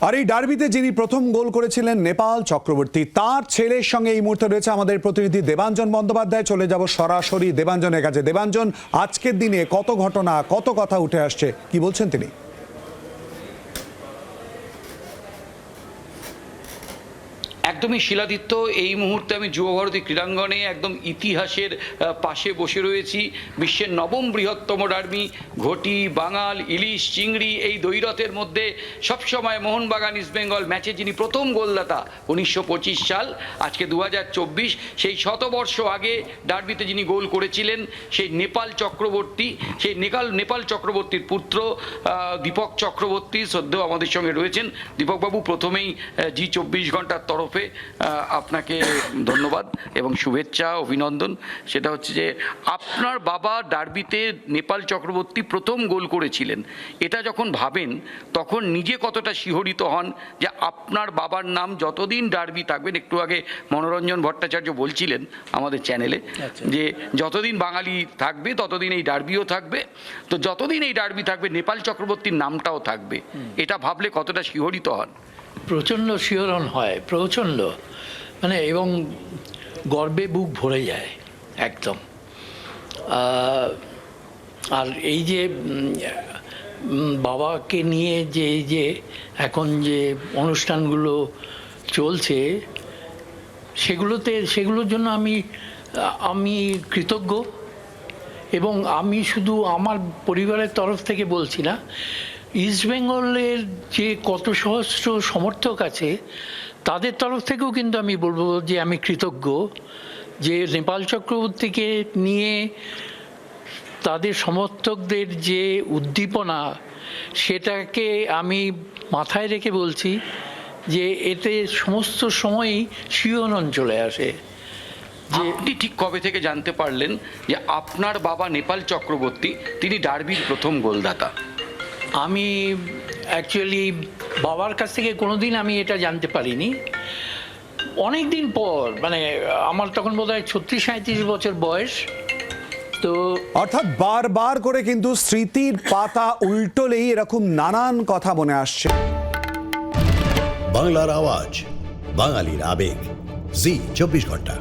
আর এই ডার্বিতে যিনি প্রথম গোল করেছিলেন, নেপাল চক্রবর্তী। তার ছেলের সঙ্গে এই মুহূর্তে রয়েছে আমাদের প্রতিনিধি দেবাঞ্জন বন্দ্যোপাধ্যায়। চলে যাব সরাসরি দেবাঞ্জনের কাছে। দেবাঞ্জন, আজকের দিনে কত ঘটনা, কত কথা উঠে আসছে? কি বলছেন তিনি? একদমই শিলাদিত্য, এই মুহূর্তে আমি যুবভারতী ক্রীড়াঙ্গনে একদম ইতিহাসের পাশে বসে রয়েছি। বিশ্বের নবম বৃহত্তম ডার্মি ঘটি, বাঙাল, ইলিশ, চিংড়ি, এই দৈরথের মধ্যে সবসময় মোহনবাগান ইস্টবেঙ্গল ম্যাচে যিনি প্রথম গোলদাতা উনিশশো পঁচিশ সাল, আজকে দু হাজার চব্বিশ, সেই শতবর্ষ আগে ডার্বিতে যিনি গোল করেছিলেন, সেই নেপাল চক্রবর্তী, সেই নেপাল নেপাল চক্রবর্তীর পুত্র দীপক চক্রবর্তী সদ্য আমাদের সঙ্গে রয়েছেন। দীপকবাবু, প্রথমেই জি চব্বিশ ঘণ্টার তরফে আহ, আপনাকে ধন্যবাদ এবং শুভেচ্ছা অভিনন্দন। সেটা হচ্ছে যে আপনার বাবা ডার্বিতে নেপাল চক্রবর্তী প্রথম গোল করেছিলেন। এটা যখন ভাবেন তখন নিজে কতটা শিহরিত হন যে আপনার বাবার নাম যতদিন ডার্বি থাকবেন একটু আগে মনোরঞ্জন ভট্টাচার্য বলছিলেন আমাদের চ্যানেলে যে যতদিন বাঙালি থাকবে ততদিন এই ডার্বিও থাকবে। তো যতদিন এই ডার্বি থাকবে নেপাল চক্রবর্তীর নামটাও থাকবে। এটা ভাবলে কতটা শিহরিত হন? প্রচণ্ড শিহরণ হয়, প্রচণ্ড। মানে এবং গর্বে বুক ভরে যায়, একদম। আর এই যে বাবাকে নিয়ে যে যে, এখন যে অনুষ্ঠানগুলো চলছে, সেগুলোতে, সেগুলোর জন্য আমি আমি কৃতজ্ঞ। এবং আমি শুধু আমার পরিবারের তরফ থেকে বলছি না ইস্টবেঙ্গলের যে কত সহস্র সমর্থক আছে, তাদের তরফ থেকেও কিন্তু আমি বলব যে আমি কৃতজ্ঞ যে নেপাল চক্রবর্তীকে নিয়ে তাদের সমর্থকদের যে উদ্দীপনা, সেটাকে আমি মাথায় রেখে বলছি যে এতে সমস্ত সময়ই শিহরণ চলে আসে। যে আপনি ঠিক কবে থেকে জানতে পারলেন যে আপনার বাবা নেপাল চক্রবর্তী, তিনি ডার্বির প্রথম গোলদাতা? আমি অ্যাকচুয়ালি বাবার কাছ থেকে কোনোদিন আমি এটা জানতে পারিনি। অনেক দিন পর মানে আমার তখন বোধ হয় ছত্রিশ সাঁত্রিশ বছর বয়স তো অর্থাৎ বারবার করে কিন্তু স্মৃতির পাতা উল্টোলেই এরকম নানান কথা মনে আসছে। বাংলার আওয়াজ বাঙালির আবেগ জি চব্বিশ ঘণ্টা।